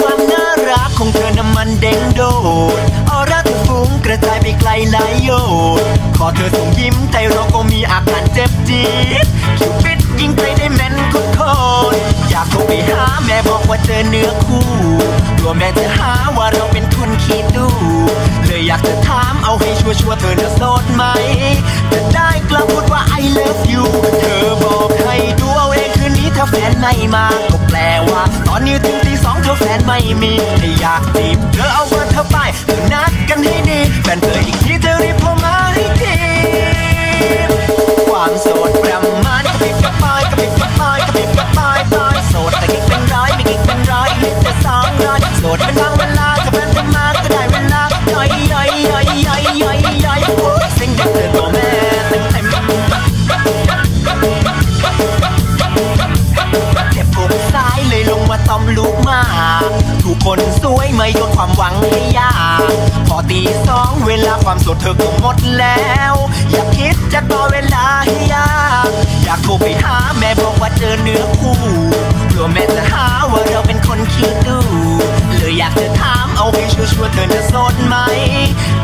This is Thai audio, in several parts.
ความน่ารักของเธอน้ำมันเด้งโดดอร่าเธอฟุ้งกระจายไปไกลหลายโยชน์ขอเธอส่งยิ้มใจเราก็มีอาการเจ็บจี๊ดคิวปิดยิง ว่าเจอเนื้อคู่กลัวแม่จะหาว่าเราเป็นคนขี้ดูเลยอยากจะถามเอาให้ชัวร์ๆเธอเน่ะโสดไหม จะได้กลับพูดว่า I love you เธอบอกให้ดูเอาเองคืนนี้ถ้าแฟนไม่มาก็แปลว่า ตอนนี้ถึงตีสองเธอแฟนไม่มีถ้าอยากจีบเธอเอาเบอร์เธอไปเธอนัดกันให้ดีแฟนเธออีกทีเธอรีบโทรมาให้ทีความโสดประมาณกระปิบกระปายกระปิบกระปาย ถูกคนสวยไมาโยนความหวังให้ยาก พอตีสองเวลาความสดเธอก็หมดแล้ว อยากคิดจะต่อเวลาให้ยาก อยากโทรไปหาแม่บอกว่าเจอเนื้อคู่กลัวแม่จะหาว่าเราเป็นคนขี้ดูเลยอยากจะถามเอาให้ชัวร์เธอจะสดไหม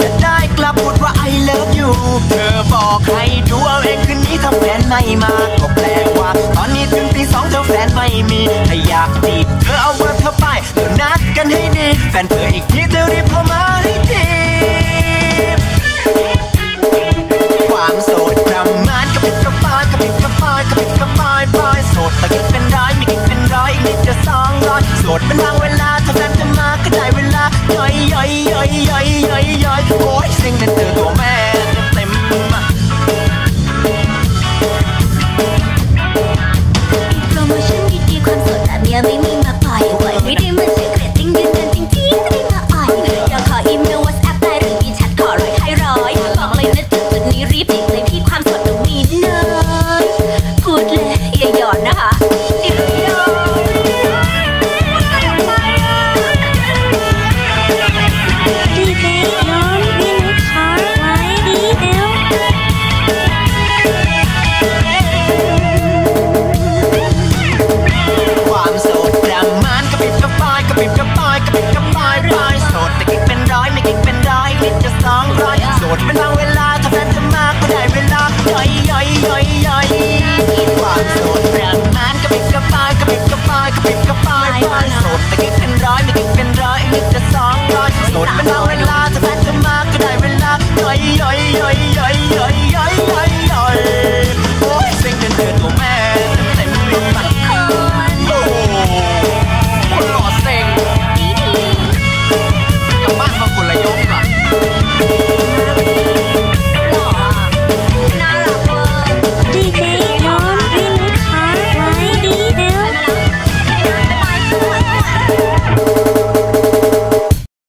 จะได้กลับพูดว่า I love you เธอบอกให้ดูเอาเองคืนนี้ถ้าแฟนไม่มาก็แปลว่า ตอนนี้ถึงตีสองเธอแฟนไม่มี ความโสดประมาณกระปิดกระปายกระปิดกระปายกระปิดกระปายปายโสดแต่กินเป็นร้อยไม่กินเป็นร้อยอีกนิดจะสองร้อยโสดเป็นบางเวลาถ้าแฟนจะมาก็ได้เวลาย่อยย่อยย่อยย่อยย่อยย่อยโอ้ยเซ็งเป็นเธอ โสดแประมาณกระปิดกระปายกระปิดกระปายกระปิดกระปายโสดแต่กิ๊กเป็นร้อยไม่กิ๊กเป็นร้อยนิดจะสองร้อยโสดเป็นร้อยล้าแฟน